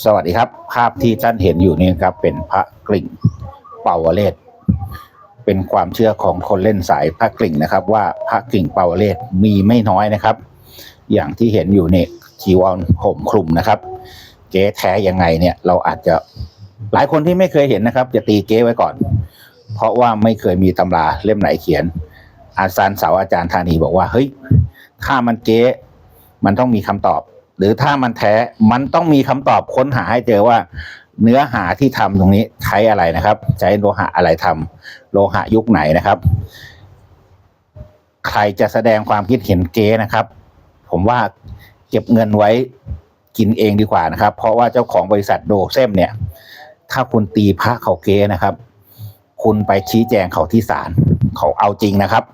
สวัสดีครับ ภาพที่ท่านเห็นอยู่นี่ครับ เป็นพระกลิ่งเป่าวเลศเป็นความเชื่อของคนเล่นสายพระกลิ่งนะครับ ว่าพระกลิ่งเป่าวเลศมีไม่น้อยนะครับ อย่างที่เห็นอยู่เนี่ยจีวรห่มคลุมนะครับ เก๊แท้ยังไงเนี่ย เราอาจจะหลายคนที่ไม่เคยเห็นนะครับ จะตีเก๊ไว้ก่อน เพราะว่าไม่เคยมีตำราเล่มไหนเขียน อาจารย์เสาวอาจารย์ธานีบอกว่าเฮ้ยถ้ามันเก๊มันต้องมีคำตอบ หรือถ้ามันแท้มันต้องมีคำตอบค้นหาให้เจอว่า เนื้อหาที่ทำตรงนี้ใช้อะไรนะครับ ใช้โลหะอะไรทำโลหะยุคไหนนะครับ ใครจะแสดงความคิดเห็นเก๊นะครับ ผมว่าเก็บเงินไว้กินเองดีกว่านะครับ เพราะว่าเจ้าของบริษัทโดเซมเนี่ย ถ้าคุณตีพระเขาเก๊นะครับ คุณไปชี้แจงเขาที่ศาลเขาเอาจริงนะครับ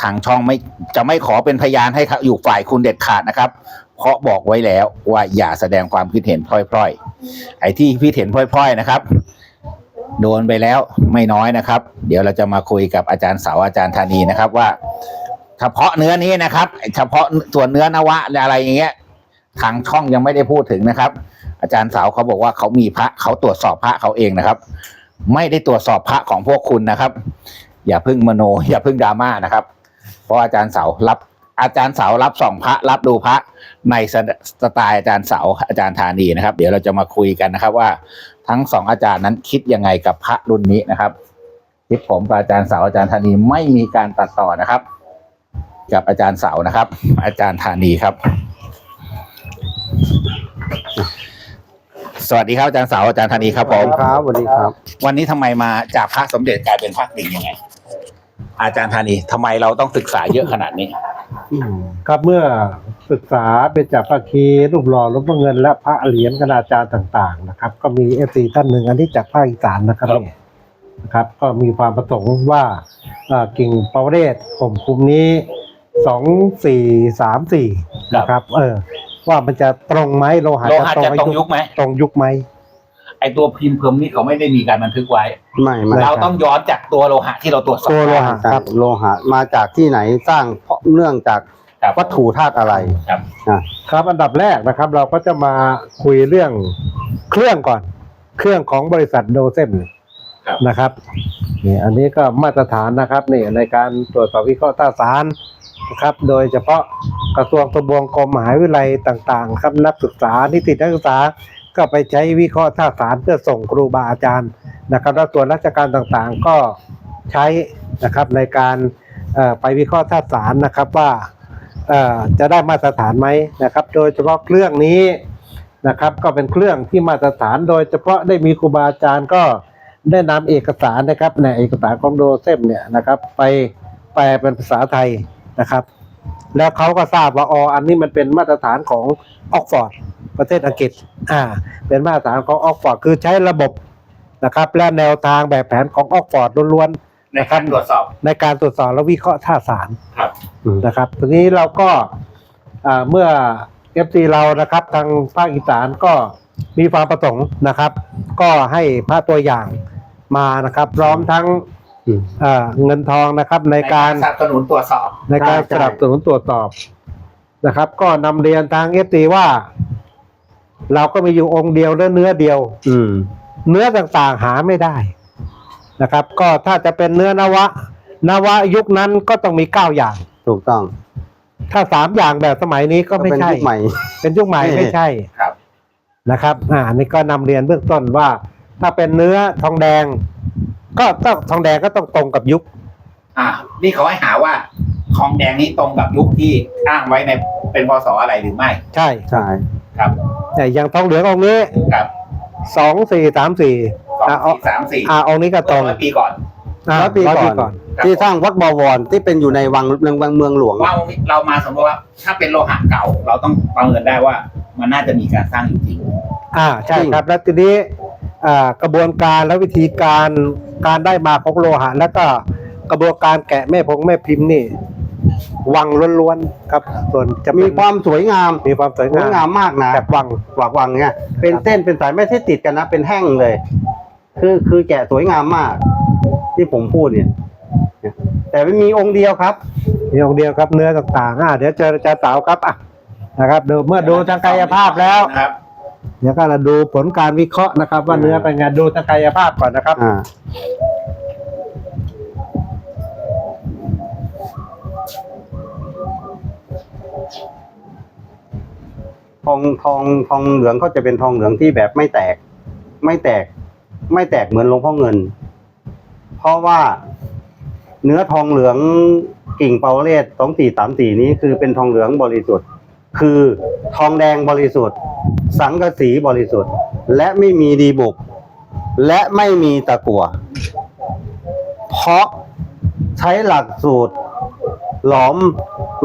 ทางช่องไม่จะไม่ขอเป็นพยานให้อยู่ฝ่ายคุณเด็ดขาดนะครับ เพราะบอกไว้แล้วว่าอย่าแสดงความคิดเห็นพร่อยๆ ไอ้ที่คิดเห็นพร่อยๆนะครับ โดนไปแล้วไม่น้อยนะครับ เดี๋ยวเราจะมาคุยกับอาจารย์เสาอาจารย์ธานีนะครับว่า เฉพาะเนื้อนี้นะครับ เฉพาะส่วนเนื้อนวะอะไรอย่างเงี้ยทางช่องยังไม่ได้พูดถึงนะครับ อาจารย์เสาเขาบอกว่าเขามีพระเขาตรวจสอบพระเขาเองนะครับ ไม่ได้ตรวจสอบพระของพวกคุณนะครับ อย่าพึ่งมโน อย่าพึ่งดราม่านะครับ เพราะอาจารย์เสารับอาจารย์เสารับส่องพระรับดูพระ ในสไตสไตล์อาจารย์เสาอาจารย์ธานีนะครับ เดี๋ยวเราจะมาคุยกันนะครับ ว่าทั้งสองอาจารย์นั้นคิดยังไงกับพระรุ่นนี้นะครับที่ผมกับอาจารย์เสาอาจารย์ธานีไม่มีการตัดต่อนะครับ กับอาจารย์เสานะครับ อาจารย์ธานีครับ สวัสดีครับอาจารย์เสาอาจารย์ธานีครับผมครับสวัสดีครับ วันนี้ทำไมมาจากพระสมเด็จกลายเป็นพระกลิ่งยังไง อาจารย์ธานีทำไมเราต้องศึกษาเยอะขนาดนี้ ครับเมื่อศึกษาเป็นจากพระคีรูปหล่อหลวงพ่อเงิน และพระเหรียญคณาจารย์ต่างๆนะครับ ก็มีเอฟซีท่านหนึ่งอันนี้จากภาคอีสานนะครับครับ เนี่ยนะครับ ก็มีความประสงค์ว่าเอ่อกิ่งปาวเรศผมคุมนี้สองสี่สามสี่นะครับ เออว่ามันจะตรงไหมโลหะโลหะจะตรงยุคไหมตรงยุคไหม ไอตัวพิมพ์เพิ่มนี่เขาไม่ได้มีการบันทึกไว้ ไม่ไม่เราต้องย้อนจากตัวโลหะที่เราตรวจสอบตัวโลหะจากโลหะมาจากที่ไหนสร้างเพราะเนื่องจากครับวัตถุธาตุอะไรครับอะครับอันดับแรกนะครับ เราก็จะมาคุยเรื่องเครื่องก่อน เครื่องของบริษัทโดเซมครับ นะครับนี่อันนี้ก็มาตรฐานนะครับนี่ในการตรวจสอบวิเคราะห์ท่าสารนะครับ โดยเฉพาะกระทรวงทบวงกรมมหาวิทยาลัยต่างๆ ครับนักศึกษานิตินักศึกษา ก็ไปใช้วิเคราะห์ท่าสารเพื่อส่งครูบาอาจารย์นะครับแล้วส่วนราชการต่างๆก็ใช้นะครับในการไปวิเคราะห์ท่าสารนะครับว่าจะได้มาตรฐานไหมนะครับ โดยเฉพาะเครื่องนี้นะครับก็เป็นเครื่องที่มาตรฐานโดยเฉพาะได้มีครูบาอาจารย์ก็ได้นำเอกสารนะครับในเอกสารของโดเซมเนี่ยนะครับ ไปแปลเป็นภาษาไทยนะครับ แล้วเขาก็ทราบว่าอ๋ออันนี้มันเป็นมาตรฐานของออกฟอร์ด ประเทศอังกฤษอ่าเป็นมาตรฐานของออกฟอร์ดคือใช้ระบบนะครับ และแนวทางแบบแผนของออกฟอร์ดล้วนในการตรวจสอบๆในการตรวจสอบและวิเคราะห์ท่าสาร ครับ นะครับทีนี้เราก็อ่าเมื่อเอฟซีเรานะครับทางภาคอีสานก็มีความประสงค์นะครับ ก็ให้พระตัวอย่างมานะครับ พร้อมทั้งอืมเอ่อเงินทองนะครับในการสนับสนุนตรวจสอบ ในการใช่สนับสนุนตรวจสอบนะครับ ก็นำเรียนทางเอฟซีว่า เราก็มีอยู่องค์เดียวและเนื้อเดียว อืม เนื้อต่างๆหาไม่ได้นะครับ ก็ถ้าจะเป็นเนื้อนวะ นวะยุคนั้นก็ต้องมีเก้าอย่าง ถูกต้องถ้าสามอย่างแบบสมัยนี้ก็ไม่เป็นใช่ยุคใหม่ เป็นยุคใหม่เออไม่ใช่ครับ นะครับ อ่าอันนี่ก็นำเรียนเบื้องต้นว่า ถ้าเป็นเนื้อทองแดง ก็ต้องทองแดงก็ต้องตรงกับยุค อ่า นี่เขาให้หาว่าทองแดงนี้ตรงกับยุคที่อ้างไว้ในเป็นพศอะไรหรือไม่ ใช่ ใช่ ครับแต่อย่างทองเหลืององค์นี้ครับสองสี่สามสี่สองอ่าเอาสี่สามสี่อ่าองค์นี้ก็ตรงร้อยปีก่อน อ่าร้อยปีร้อยก่ปีอน ก่อน ครับ ที่สร้างวัดบวรที่เป็นอยู่ในวังเมืองวังเมืองหลวง ว่าเรามาสมมติว่าถ้าเป็นโลหะเก่า เราต้องประเมินได้ว่ามันน่าจะมีการสร้างอยู่จริง อ่าใช่จริงครับแล้วทีนี้อ่ากระบวนการและวิธีการการได้มาของโลหะ แล้วก็กระบวนการแกะแม่พงแม่พิมพ์นี่ วังล้วนๆครับ ส่วนจะมีมีความสวยงามมีความสวยสวยงามงามมากนะแบบวังหวากวังเนี่ยเป็นเส้นเป็นสายไม่ใช่ติดกันนะ เป็นแห้งเลย คือคือแกะสวยงามมาก ที่ผมพูดเนี่ย แต่ไม่มีองค์เดียวครับ มีองค์เดียวครับเนื้อต่างๆอ่าเดี๋ยวเจออาจารย์เต๋าครับอะนะครับดูเมื่อดูทางกายภาพแล้วนะครับเดี๋ยวก็เราดูผลการวิเคราะห์นะครับ ว่าเนื้อเป็นไงดูทางกายภาพก่อนนะครับ ทองทองทองเหลืองเขาจะเป็นทองเหลืองที่แบบไม่แตก ไม่แตก ไม่แตกเหมือนหลวงพ่อเงิน เพราะว่าเนื้อทองเหลืองกิ่งเปาเลสสองสี่สามสี่นี้คือเป็นทองเหลืองบริสุทธิ์ คือทองแดงบริสุทธิ์ สังกะสีบริสุทธิ์ และไม่มีดีบุก และไม่มีตะกั่วเพราะใช้หลักสูตรหลอม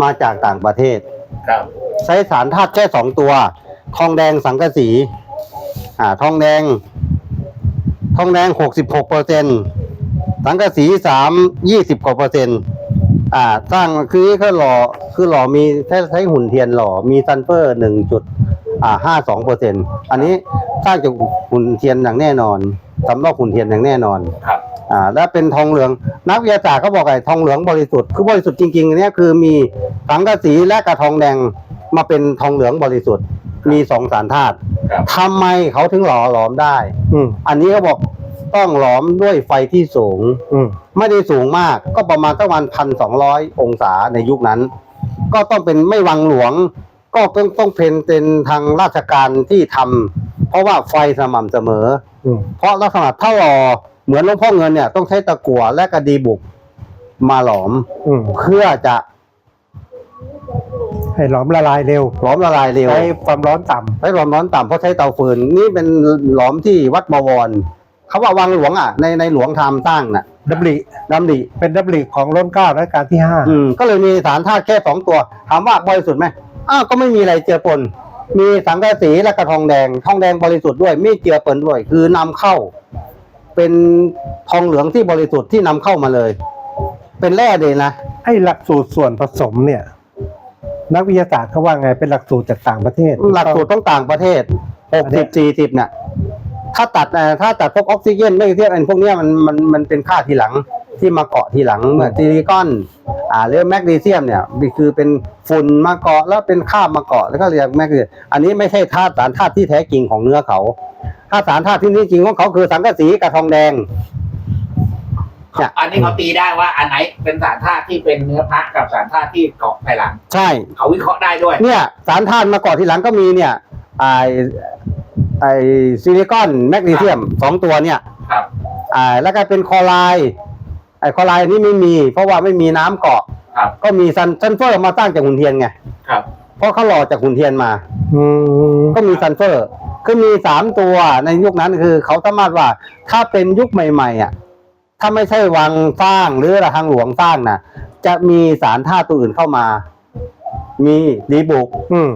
มาจากต่างประเทศ ครับ ใช้สารธาตุแค่สองตัว ทองแดงสังกะสี อ่า ทองแดง ทองแดงหกสิบหกเปอร์เซ็นสังกะสีสามยี่สิบกว่าเปอร์เซ็นต์อ่า สร้างคือเขาหล่อคือหล่อมีใช้ใช้หุ่นเทียนหล่อมีซัลเฟอร์หนึ่งจุดอ่าห้าสองเปอร์เซ็นอันนี้สร้างจากหุ่นเทียนอย่างแน่นอนสำรอกหุ่นเทียนอย่างแน่นอน ครับ อ่าและเป็นทองเหลือง นักวิทยาศาสตร์เขาบอกไอ้ทองเหลืองบริสุทธิ์คือบริสุทธิ์จริงๆอันเนี้ยคือมีสังกะสีและกระทองแดงมาเป็นทองเหลืองบริสุทธิ์ มีสองสารธาตุครับ ทำไมเขาถึงหล่อหลอมได้ อืมอันนี้เขาบอกต้องหลอมด้วยไฟที่สูง อืมไม่ได้สูงมากก็ประมาณประมาณพันสองร้อยองศาในยุคนั้น ก็ต้องเป็นไม่วังหลวง ก็ต้องต้องเป็นเป็นทางราชการที่ทำเพราะว่าไฟสม่ำเสมอ อืมเพราะลักษณะถ้าหล่อ เหมือนหลวงพ่อเงินเนี่ยต้องใช้ตะกั่วและกระดีบุกมาหลอมอืมเพื่อจะให้หลอมละลายเร็วหลอมละลายเร็วใช้ความร้อนต่ำใช้ความร้อนต่ำเพราะใช้เตาฟืนนี่เป็นหลอมที่วัดบวรเขาว่าวังหลวงอะในในหลวงทำสร้างน่ะดับลิดำดิเป็นดับลิของร้นเกล้ารัชกาลที่ห้าอืมก็เลยมีสารธาตุแค่สองตัวถามว่าบริสุทธิ์ไหมอ้าวก็ไม่มีอะไรเจือปนมีสังกะสีและกระทองแดงทองแดงบริสุทธิ์ด้วยไม่เจือปนด้วย คือนำเข้า เป็นทองเหลืองที่บริสุทธิ์ที่นำเข้ามาเลย เป็นแร่เลยนะไอ้หลักสูตรส่วนผสมเนี่ย นักวิทยาศาสตร์เขาว่าไงเป็นหลักสูตรจากต่างประเทศ หลักสูตรต้องต่างประเทศหกสิบสี่สิบน่ะถ้าตัดเอ่อถ้าตัดพวกออกซิเจนไม่เทียบอันพวกเนี้ยมันมันมันเป็นค่าทีหลังที่มาเกาะทีหลังเหมือนซิลิคอน อ่าเรียกแมกนีเซียมเนี่ยนี่คือเป็นฝุ่นมาเกาะแล้วเป็นข้ามมาเกาะแล้วก็เรียกแมกนีอันนี้ไม่ใช่ธาตุสารธาตุที่แท้จริงของเนื้อเขา ธาตุสารธาตุที่นี่จริงของเขาคือสังกะสีกับทองแดง เนี่ย อันนี้เขาตีได้ว่าอันไหนเป็นสารธาตุที่เป็นเนื้อพระกับสารธาตุที่เกาะภายหลัง ใช่ เขาวิเคราะห์ได้ด้วย เนี่ย สารธาตุมาเกาะทีหลังก็มีเนี่ยไอไอซิลิคอนแมกนีเซียมสองตัวเนี่ยครับ อ่าแล้วก็เป็นคลอไรด์ไอคลอไรด์นี่ไม่มี เพราะว่าไม่มีน้ำเกาะ ครับ ก็มีซันซันเฟอร์มาสร้างจากหุ่นเทียนไง ครับ เพราะเขาหล่อจากหุ่นเทียนมา อืมก็มีซันเฟอร์ คือมีสามตัวในยุคนั้นคือเขาสามารถว่าถ้าเป็นยุคใหม่ๆอะถ้าไม่ใช่วังสร้างหรือทางหลวงสร้างนะจะมีสารธาตุตัวอื่นเข้ามา มีดีบุก อืม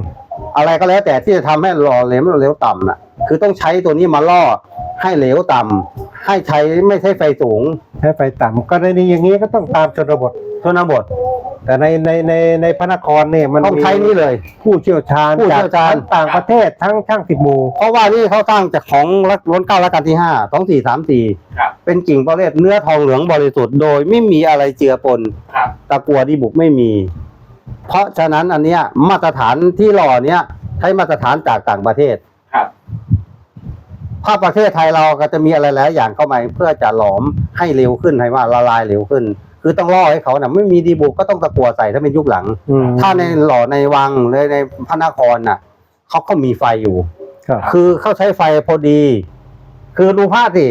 อะไรก็แล้วแต่ที่จะทำให้หล่อเหลวเหลวต่ำน่ะ คือต้องใช้ตัวนี้มาล่อให้เหลวต่ำให้ใช้ไม่ใช่ไฟสูงให้ไฟต่ำก็ในนี้อย่างนี้ก็ต้องตามชนบทชนบท แต่ในในในในพระนครเนี่ยมันต้องมีใช้นี่เลย ผู้เชี่ยวชาญผู้จากเชี่ยวชาญทั้งต่างประเทศทั้งช่างสิบหมู่เพราะว่านี่เขาสร้างจากของรัชล้นเก้ารัชกาลที่ห้าสองสี่สามสี่ครับเป็นกิ่งประเภทเนื้อทองเหลืองบริสุทธิ์โดยไม่มีอะไรเจือปนครับตะกัวดีบุกไม่มี เพราะฉะนั้นอันเนี้ยมาตรฐานที่หล่อเนี้ยใช้มาตรฐานจากต่างประเทศครับภาพประเทศไทยเราก็จะมีอะไรหลายอย่างเข้ามาเพื่อจะหลอมให้เร็วขึ้นให้ว่าละลายเร็วขึ้น คือต้องล่อให้เขาน่ะไม่มีดีบุกก็ต้องตะกัวใส่ถ้าเป็นยุคหลังอืมถ้าในหล่อในวังในในพระนครน่ะเขาก็มีไฟอยู่ครับคือเขาใช้ไฟพอดี คือดูภาพสิ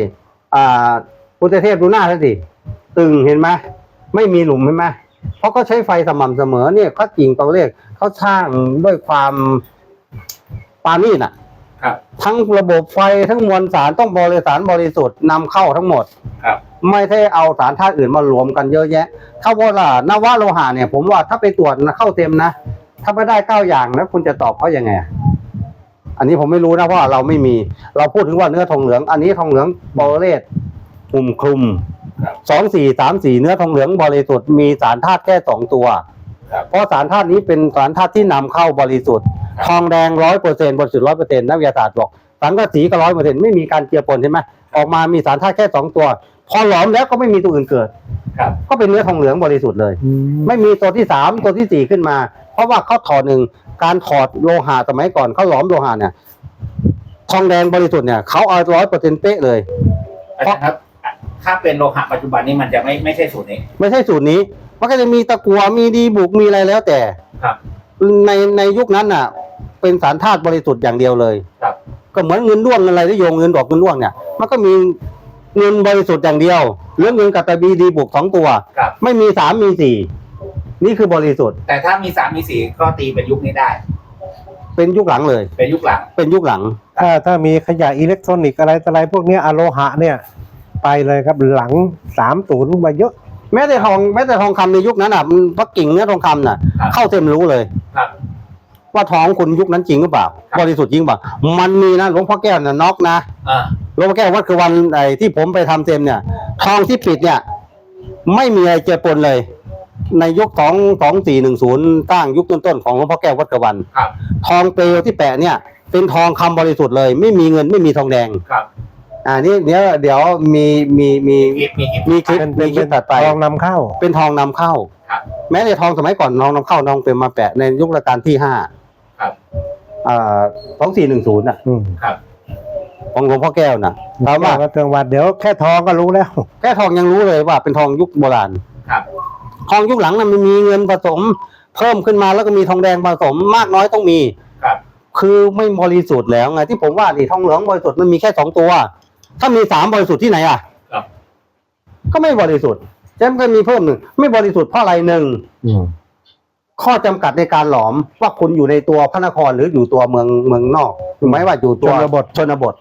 อ่าพุทธเทพดูหน้าท่านสิตึงเห็นไหมไม่มีหลุมเห็นไหม เพราะเขาใช้ไฟสม่ำเสมอเนี่ยเขากิ่งตองเลขเขาสร้างด้วยความปานีตอะ ครับ ทั้งระบบไฟทั้งมวลสารต้องบริสารบริสุทธิ์นำเข้าทั้งหมด ครับ ไม่ใช่เอาสารธาตุอื่นมารวมกันเยอะแยะ ถ้าว่าล่ะนวโลหะเนี่ย ผมว่าถ้าไปตรวจนะเข้าเต็มนะ ถ้าไม่ได้เก้าอย่างนะคุณจะตอบเขายังไงอะอันนี้ผมไม่รู้นะเพราะว่าเราไม่มี เราพูดถึงว่าเนื้อทองเหลือง อันนี้ทองเหลืองบริเลตหุ่มคลุมครับ สองสี่สามสี่เนื้อทองเหลืองบริสุทธิ์มีสารธาตุแค่สองตัวครับเพราะสารธาตุนี้เป็นสารธาตุที่นำเข้าบริสุทธิ์ครับทองแดงร้อยเปอร์เซ็นต์บริสุทธิ์ร้อยเปอร์เซ็นต์นักวิทยาศาสตร์บอกสังกะสีก็ร้อยเปอร์เซ็นต์ไม่มีการเจือปนใช่ไหมออกมามีสารธาตุแค่สองตัว พอหลอมแล้วก็ไม่มีตัวอื่นเกิดครับก็เป็นเนื้อทองเหลืองบริสุทธิ์เลยอืมไม่มีตัวที่สามตัวที่สี่ขึ้นมา เพราะว่าเขาถอดหนึ่งการถอดโลหะสมัยก่อนเขาหลอมโลหะเนี่ยทองแดงบริสุทธิ์เนี่ยเขาเอาร้อยเปอร์เซ็นต์เป๊ะเลยอาจารย์ครับ ถ้าเป็นโลหะปัจจุบันนี้มันจะไม่ไม่ใช่สูตรนี้ ไม่ใช่สูตรนี้ มันก็จะมีตะกัวมีดีบุกมีอะไรแล้วแต่ครับ ในในยุคนั้นน่ะ เป็นสารธาตุบริสุทธิ์อย่างเดียวเลยครับ ก็เหมือนเงินด้วงอะไรที่โยงเงินดอกเงินด้วงเนี่ยมันก็มีเงินบริสุทธิ์อย่างเดียวเรื่องเงินกับตะบีดีบุกสองตัว ครับ ไม่มีสามมีสี่นี่คือบริสุทธิ์แต่ถ้ามีสามมีสี่ก็ตีเป็นยุคนี้ได้ เป็นยุคหลังเลย เป็นยุคหลัง เป็นยุคหลัง ถ้าถ้ามีขยะอิเล็กทรอนิกส์อะไรต่ออะไรพวกเนี้ยอะโลหะเนี่ย ไปเลยครับหลังสามศูนย์มาเยอะ แม้แต่ทองแม้แต่ทองคำในยุคนั้นอะมันพระกิ่งเนื้อทองคำน่ะ ครับ เข้าเต็มรู้เลย ครับ ว่าทองคุณยุคนั้นจริงหรือเปล่าครับ บริสุทธิ์จริงหรือเปล่ามันมีนะหลวงพ่อแก้วน่ะน็อกนะอ่าหลวงพ่อแก้ววัดคือวันไอ้ที่ผมไปทำเต็มเนี่ยทองที่ปิดเนี่ย ไม่มีอะไรเจอปนเลย ในยุคสองสองสี่หนึ่งศูนย์ตั้งยุคต้นๆของหลวงพ่อแก้ววัดกระวัน ครับทองเปลวที่แปะเนี่ย เป็นทองคำบริสุทธิ์เลย ไม่มีเงินไม่มีทองแดง ครับ อ่านี่เดี๋ยวเดี๋ยวมีมีมีมีมีคลิปมีคลิปเป็นเป็มีนคลิเป็ปนตัดไป ทองนำเข้า เป็นทองนำเข้า ครับ แม้ในทองสมัยก่อนทองนำเข้าทองเป็นมาแปะในยุครัชกาลที่ห้าครับ อ่าสองสี่หนึ่งศูนย์อะอืมครับ ของหลวงพ่อแก้วน่ะถามว่า แก้วเตืองวัดเดี๋ยวแค่ทองก็รู้แล้ว แค่ทองยังรู้เลยว่าเป็นทองยุคโบราณครับ ทองยุคหลังนั้นมันมีเงินผสม เพิ่มขึ้นมาแล้วก็มีทองแดงผสมมากน้อยต้องมี ครับ คือไม่บริสุทธิ์แล้วไงที่ผมว่านี่ทองเหลืองบริสุทธิ์มันมีแค่สองตัว ถ้ามีสามบริสุทธิ์ที่ไหนอะครับ ก็ไม่บริสุทธิ์แจมก็มีเพิ่มหนึ่งไม่บริสุทธิ์เพราะอะไรหนึ่งอืมข้อจำกัดในการหลอมว่าคุณอยู่ในตัวพระนครหรืออยู่ตัวเมืองเมืองนอกถูกไหมว่าอยู่ตัวชนบท ชนบท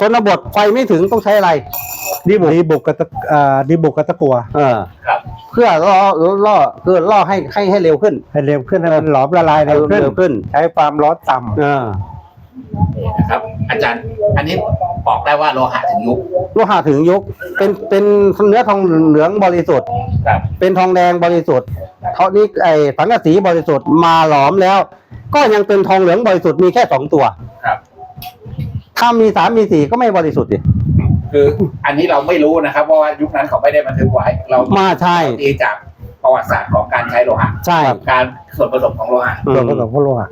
ชนบทไฟไม่ถึงต้องใช้อะไร ดีบุกดีบุกกับตะอ่าดีบุกกับตะกัว เออครับ เพื่อล่อล่อเพื่อล่อให้ให้ให้เร็วขึ้นให้เร็วขึ้นให้มันหลอมละลายเร็วขึ้น เร็วขึ้น ใช้ความร้อนต่ำเออ นี่นะครับ อาจารย์ อันนี้บอกได้ว่าโลหะถึงยุคโลหะถึงยุค เป็นเป็นเนื้อทองเหลืองบริสุทธิ์ ครับ เป็นทองแดงบริสุทธิ์เท่านี้ไอ้สังกะสีบริสุทธิ์มาหลอมแล้ว ก็ยังเป็นทองเหลืองบริสุทธิ์มีแค่สองตัวครับ ถ้ามีสามมีสี่ก็ไม่บริสุทธิ์ดิ คืออันนี้เราไม่รู้นะครับเพราะว่ายุคนั้นเขาไม่ได้บันทึกไว้ เรามาใช่ ตีจากประวัติศาสตร์ของการใช้โลหะใช่ กับการส่วนผสมของโลหะ อืส่วนมผสมของโลหะ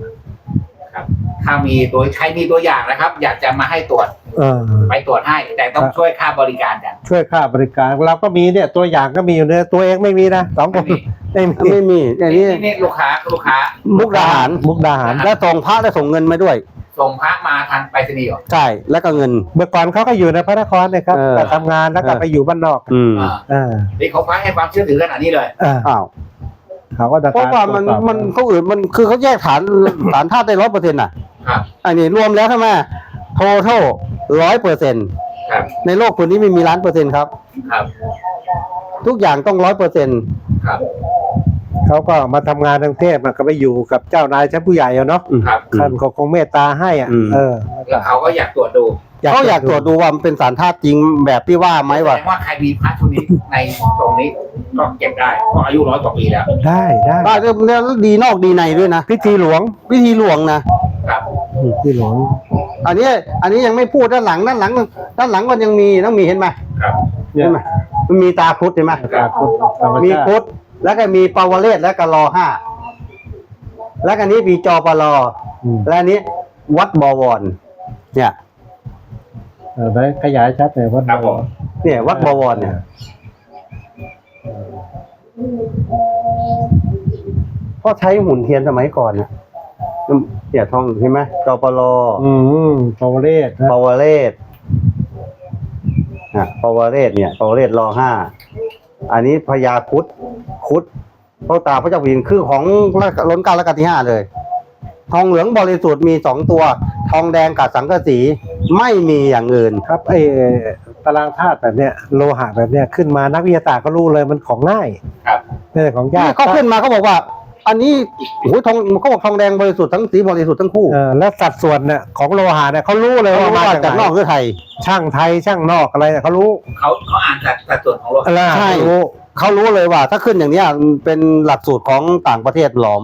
ครับ ถ้ามีตัวใครมีตัวอย่างนะครับ อยากจะมาให้ตรวจเออ ไปตรวจให้ แต่ต้องช่วยค่าบริการกันช่วยค่าบริการเราก็มีเนี่ยตัวอย่างก็มีอยู่เนี่ยตัวเองไม่มีนะสองคนไม่มีไม่มีอันนี้นี่นี่ลูกค้าลูกค้า มุกดาหารมุกดาหาร และส่งพระและส่งเงินมาด้วย ส่งพระมาทางไปรษณีย์เหรอใช่แล้วก็เงิน เมื่อก่อนเขาก็อยู่ในพระนครเนะครับเออ แต่ทำงานแล้วก็เออไปอยู่บ้านนอกอืมอ่าเออนี่เขาพระให้ความเชื่อถือขนาดนี้เลยเอออ้าว เขาก็จะเพราะว่ามันตรจสอบมันเขาอื่นมันคือเขาแยกฐาน ฐานธาตุได้ร้อยเปอร์เซ็นต์อะ ครับอันนี้รวมแล้วใช่ไหมโทเท่ร้อยเปอร์เซ็นต์ครับในโลกคนนี้ไม่มีล้านเปอร์เซ็นต์ครับ ครับทุกอย่างต้องร้อยเปอร์เซ็นต์ครับเขาก็มาทำงานกรุงเทพมันก็ไปอยู่กับเจ้านายชั้นผู้ใหญ่อะเนาะครับ ท่านก็คงเมตตาให้อะอืม เออ แล้วเขาก็อยากตรวจดู เขาอยากตรวจดูว่ามันเป็นสารธาตุจริงแบบที่ว่าไหมแสว่าดงว่าใครมีพระชุดนี้ในตรงนี้ก็เก็บได้เพราะอายุร้อยกว่าปีแล้วได้ได้ได้แล้วดีนอกดีในด้วยนะ พิธีหลวงวิธีหลวงนะครับพิธีหลวง อันนี้อันนี้ยังไม่พูดด้านหลังด้านหลัง ด้านหลังมันยังมีต้องมีเห็นไหมครับเนี่ยเห็นไหมมันมีตาครุฑเห็นไหมปรากฏธรรมมีชาครุติฑแล้วก็มีปาวเรศและก็รอห้าแล้วก็อันนี้มีจอปลอ อืมและอันนี้วัดบวร เนี่ย เออไปขยายชัดเลยว่าครับผม เนี่ยวัดบวรเนี่ย ก็ใช้หุ่นเทียนสมัยก่อนนะเนี่ยทองเห็นไหมจอปลออืมโปรเลสนะปาวเรศอะปาวเรศเนี่ยปาวเรศรอห้า อันนี้พญาครุดครุดพระตาพระเจ้าแผ่นดินคือของล้นเกล้าและกัที่ห้าเลย ทองเหลืองบริสุทธิ์มีสองตัว ทองแดงกับสังกะสี ไม่มีอย่างอื่น ครับไอ้ตารางธาตุแบบเนี้ยโลหะแบบเนี้ยขึ้นมานักวิทยาศาสตร์ก็รู้เลยมันของง่ายครับไม่ใช่ของยากนี่เขาขึ้นมาเขาบอกว่า อันนี้โอ้ยทองเขาบอกทองแดงบริสุทธิ์ทั้งสีบริสุทธิ์ทั้งคู่เออแล้วสัดส่วนเนี่ยของโลหะเนี่ยเขารู้เลยเขาว่ารู้มาว่าจากจากไหนนอกหรือไทย ช่างไทยช่างนอกอะไรเนี่ยเขารู้เขาเขาอ่านจากสัดส่วนของโลหะอะไรใช่เขารู้เขารู้เลยว่า ถ้าขึ้นอย่างเนี้ยเป็นหลักสูตรของต่างประเทศหลอม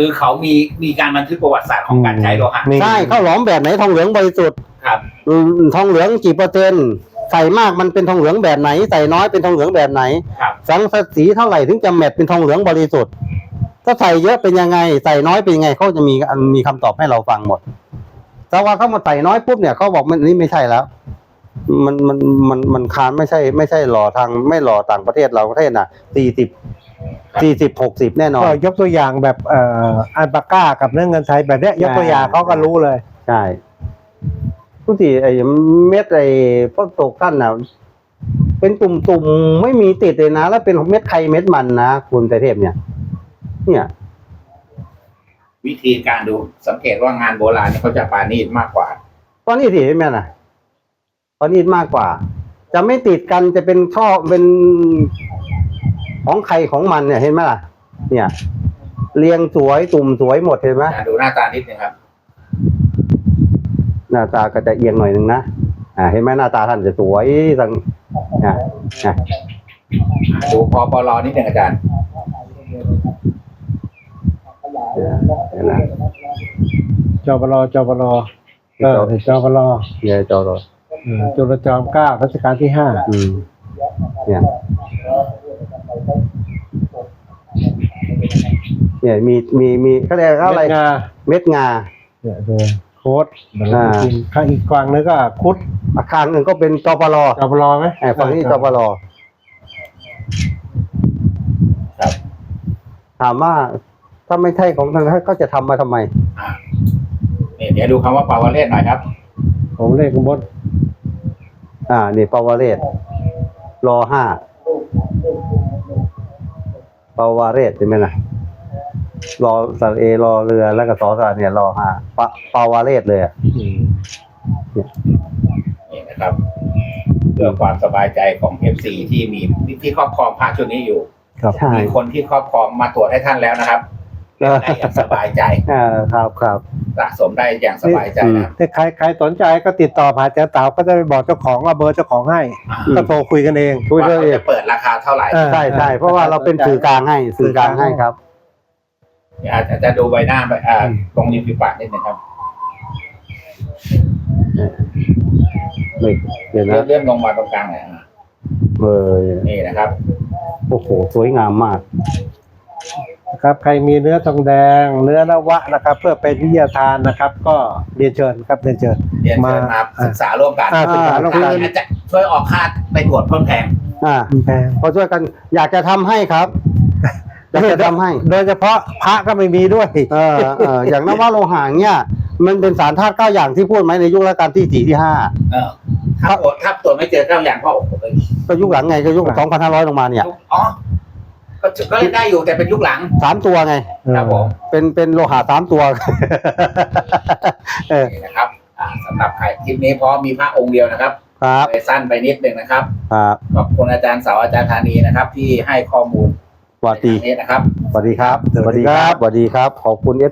คือเขามีมีการบันทึกประวัติศาสตร์ของการใช้โลหะ นี่ ใช่เขาหลอมแบบไหนทองเหลืองบริสุทธิ์ครับ อืมทองเหลืองกี่เปอร์เซ็นต์ใส่มากมันเป็นทองเหลืองแบบไหน ใส่น้อยเป็นทองเหลืองแบบไหน ครับ สังสีเท่าไหร่ถึงจะแมทเป็นทองเหลืองบริสุทธิ์ ถ้าใส่เยอะเป็นยังไง ใส่น้อยเป็นยังไงเขาจะมีอันมีคำตอบให้เราฟังหมด แต่ว่าเขามาใส่น้อยปุ๊บเนี่ยเขาบอกมันนี่ไม่ใช่แล้ว มันมันมันมันคานไม่ใช่ ไม่ใช่หล่อทางไม่หล่อต่างประเทศเราประเทศน่ะสี่สิบ สี่สิบหกสิบแน่นอน ก็ยกตัวอย่างแบบเอ่ออันปาก้ากับเนื้อเงินไทยแบบเนี้ยยกตัวอย่างเขาก็รู้เลย ใช่ทุกทีไอ้เม็ดไอ้พวกตกกั้นน่ะเป็นตุ่มๆไม่มีติดเลยนะ แล้วเป็นเม็ดไข่เม็ดมันนะคุณไตรเทพเนี่ย เนี่ย วิธีการดูสังเกตว่างานโบราณเนี่ยเขาจะปราณีตมากกว่าตอนนี้สิเห็นไหมน่ะตอนนี้มากกว่า จะไม่ติดกันจะเป็นช่อเป็น ของใครของมันเนี่ยเห็นไหมล่ะ เนี่ย เรียงสวยตุ่มสวยหมดเห็นไหมอ่าดูหน้าตานิดนึงครับ หน้าตาก็จะเอียงหน่อยหนึ่งนะอ่าเห็นไหมหน้าตาท่านจะสวยสังอะอะอ่าดูพอปลอนิดนึงอาจารย์เห็นไหมจปรจปรเออจปรเนี่ยจอรอเออจุลจอมเกล้ารัชกาลที่ห้าอืมเนี่ย เนี่ยมีมีมีเขาเรียกอะไร เม็ดงาเม็ดงา เนี่ยดูโค้ดเดี๋ยวอ่าเรากินข้างอีกกวางนึงก็คุดอาคารอื่นก็เป็นจปรจปรไหมไอ้ฝั่งนี้จปรครับ ถามว่าถ้าไม่ใช่ของทางนั้นก็จะทำมาทำไมอ่านี่เดี๋ยวดูคำว่าปาวเลศหน่อยครับผมเลขข้างบนอ่า นี่ปาวเรศรอห้าปาวเรศใช่ไหมล่ะ รอสระเอรอเรือแล้วก็สอสระเนี่ยรอห้าปะปาวเรศเลยอะอืมนี่นะครับ เพื่อความสบายใจของเอฟซีที่มีที่ครอบครองพระชุดนี้อยู่ ครับใช่มีคนที่ครอบครองมาตรวจให้ท่านแล้วนะครับเออได้อย่างสบายใจอ่าครับครับสะสมได้อย่างสบายใจนะครับถ้าใครใครสนใจก็ติดต่อผ่านเจ้าเต๋าก็จะไปบอกเจ้าของว่าเบอร์เจ้าของให้อ่าก็โทรคุยกันเองคุยว่าด้วยเขาจะเปิดราคาเท่าไหร่เออใช่ใช่เพราะว่าเราเป็นสื่อกลางให้สื่อกลางให้ครับ อาจจะจะดูใบหน้าไปอ่าตรงริมฝีปากนิดนึงครับนี่เดี๋ยวเลื่อนะนเลื่อนลงมาตรงกลางหน่อยอ่าเออนี่นะครับ โอ้โหสวยงามมากนะครับใครมีเนื้อทองแดง เนื้อนวะนะครับ เพื่อเป็นวิทยาทานนะครับ ก็เรียนเชิญครับเรียนเชิญเรียนเชิญมาศึกษาร่วมกันอ่าศึกษาร่วมกันอาจจะช่วยออกค่าไปตรวจเพิ่มแพงอ่าแพงพอช่วยกันอยากจะทำให้ครับ อยากจะทำให้ โดยเฉพาะพระก็ไม่มีด้วย เออเอออย่างนวโลหะเนี่ย มันเป็นสารธาตุเก้าอย่างที่พูดไหมในยุครัชกาลที่สี่ที่ห้าเออถ้าตรวจถ้าตรวจไม่เจอเก้าอย่างก็โอ้โหก็ยุคหลังไงก็ยุคสองพันห้าร้อยลงมาเนี่ยยุคอ๋อ ก็ก็เล่นได้อยู่แต่เป็นยุคหลัง สามตัวไง ครับผม เป็นเป็นโลหะสามตัว เออ นี่นะครับอ่าสำหรับใครคลิปนี้เพราะมีพระองค์เดียวนะครับครับ เลยสั้นไปนิดนึงนะครับ ครับ ขอบคุณอาจารย์เสาวอาจารย์ธานีนะครับ ที่ให้ข้อมูล สวัสดีในนี้นะครับ สวัสดีครับ สวัสดีครับ สวัสดีครับ ขอบคุณเอ